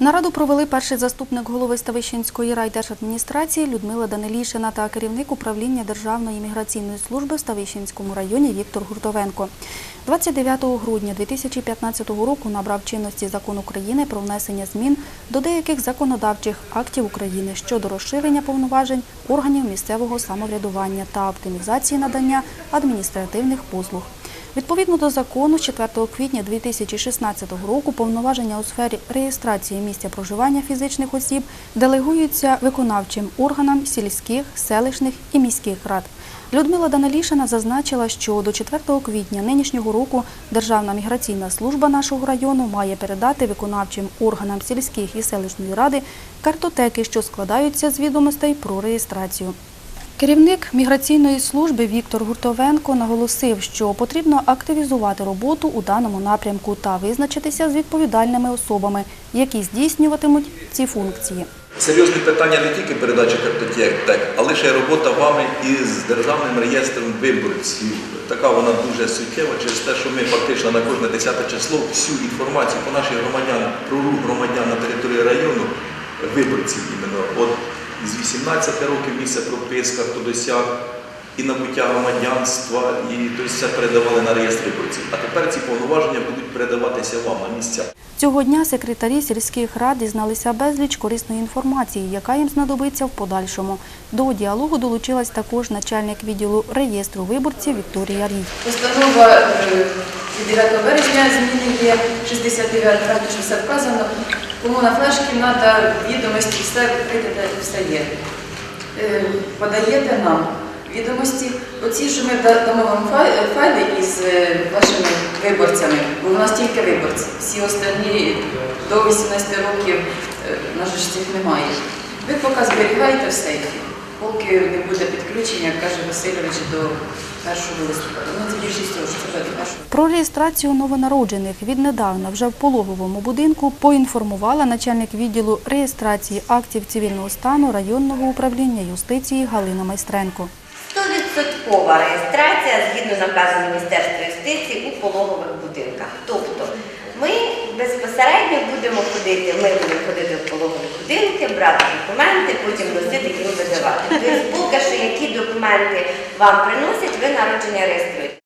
Нараду провели перший заступник голови Ставищенської райдержадміністрації Людмила Данилішина та керівник управління Державної міграційної служби в Ставищенському районі Віктор Гуртовенко. 29 грудня 2015 року набрав чинності закон України про внесення змін до деяких законодавчих актів України щодо розширення повноважень органів місцевого самоврядування та оптимізації надання адміністративних послуг. Відповідно до закону, з 4 квітня 2016 року повноваження у сфері реєстрації місця проживання фізичних осіб делегуються виконавчим органам сільських, селищних і міських рад. Людмила Данилішина зазначила, що до 4 квітня нинішнього року Державна міграційна служба нашого району має передати виконавчим органам сільських і селищної ради картотеки, що складаються з відомостей про реєстрацію. Керівник міграційної служби Віктор Гуртовенко наголосив, що потрібно активізувати роботу у даному напрямку та визначитися з відповідальними особами, які здійснюватимуть ці функції. Серйозне питання не тільки передачі картотек, але ще робота вами із державним реєстром виборців. Така вона дуже суттєва через те, що ми фактично на кожне 10 число всю інформацію по наших громадян, про рух громадян на території району, виборців іменно, з 18 років місця прописка, хто досяг і набуття громадянства, і тобто все передавали на реєстр виборців. А тепер ці повноваження будуть передаватися вам на місця. Цього дня секретарі сільських рад дізналися безліч корисної інформації, яка їм знадобиться в подальшому. До діалогу долучилась також начальник відділу реєстру виборців Вікторія Рій. Постанова е, 9 березня зміни є 69 правда, що все вказано. Кому на флешки треба відомості, все прийдете, все є. Е, Подаєте нам відомості. Оці, що ми дамо вам файли із е, вашими виборцями, бо у нас тільки виборці. Всі останні до 18 років е, на жаль, цих немає. Ви поки зберігаєте в сейфі, поки не буде підключення, каже Васильович, до 1 листопада. Ну, це більшість що 1 Про реєстрацію новонароджених віднедавна вже в пологовому будинку поінформувала начальник відділу реєстрації актів цивільного стану районного управління юстиції Галина Майстренко. 100% реєстрація згідно наказу Міністерства юстиції у пологових будинках. Тобто безпосередньо будемо ходити, ми будемо ходити в пологові будинки, брати документи, потім носити і видавати. Тобто, поки що які документи вам приносять, ви народження реєструєте.